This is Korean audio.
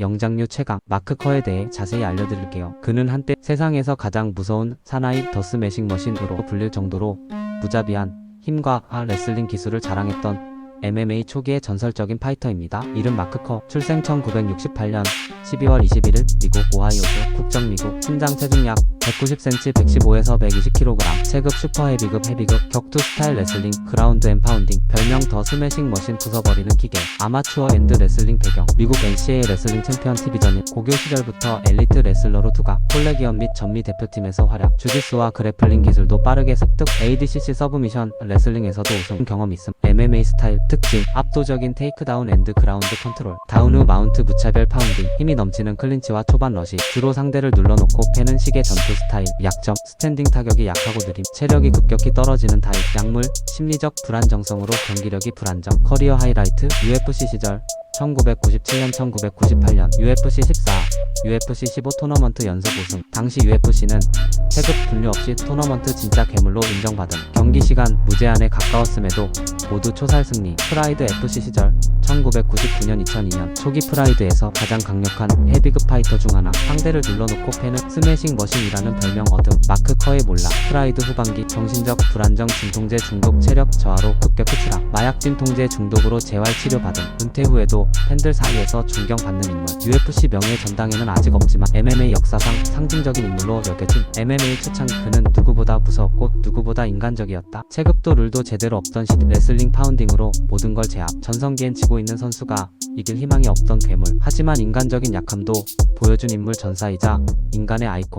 영장류 최강 마크 커에 대해 자세히 알려드릴게요. 그는 한때 세상에서 가장 무서운 사나이 더 스매싱 머신으로 불릴 정도로 무자비한 힘과 아 레슬링 기술을 자랑했던 MMA 초기의 전설적인 파이터입니다. 이름 마크커, 출생 1968년 12월 21일 미국 오하이오주 국적 미국 신장 체중약 190cm 115에서 120kg 체급 슈퍼 헤비급 헤비급 격투 스타일 레슬링 그라운드 앤 파운딩 별명 더 스매싱 머신 부숴버리는 기계 아마추어 앤드 레슬링 배경 미국 NCAA 레슬링 챔피언 TV전인 고교 시절부터 엘리트 레슬러로 투각 콜레기언 및 전미 대표팀에서 활약 주짓수와 그래플링 기술도 빠르게 습득 ADCC 서브미션 레슬링에서도 우승 경험 있음 MMA 스타일 특징 압도적인 테이크다운 앤드 그라운드 컨트롤 다운 후 마운트 무차별 파운딩 힘이 넘치는 클린치와 초반 러시 주로 상대를 눌러놓고 패는 식의 전투 스타일 약점 스탠딩 타격이 약하고 느림 체력이 급격히 떨어지는 타입 약물 심리적 불안정성으로 경기력이 불안정 커리어 하이라이트 UFC 시절 1997년 1998년 UFC 14 UFC 15 토너먼트 연속 우승. 당시 UFC는 체급 분류 없이 토너먼트 진짜 괴물로 인정받은 경기 시간 무제한에 가까웠음에도 모두 초살 승리. 프라이드 FC 시절 1999년 2002년 초기 프라이드에서 가장 강력한 헤비급 파이터 중 하나. 상대를 눌러놓고 패는 스매싱 머신이라는 별명 얻음 마크 커의 몰라. 프라이드 후반기 정신적 불안정 진통제 중독 체력 저하로 급격히 마약 진 통제 중독으로 재활 치료받음 은퇴 후에도 팬들 사이에서 존경받는 인물. UFC 명예 전당에는 아직 없지만 MMA 역사상 상징적인 인물로 여겨진 MMA 초창기 그는 누구보다 무서웠고 누구보다 인간적이었다. 체급도 룰도 제대로 없던 시대 레슬링 파운딩으로 모든 걸 제압. 전성기엔 지고 있는 선수가 이길 희망이 없던 괴물. 하지만 인간적인 약함도 보여준 인물 전사이자 인간의 아이콘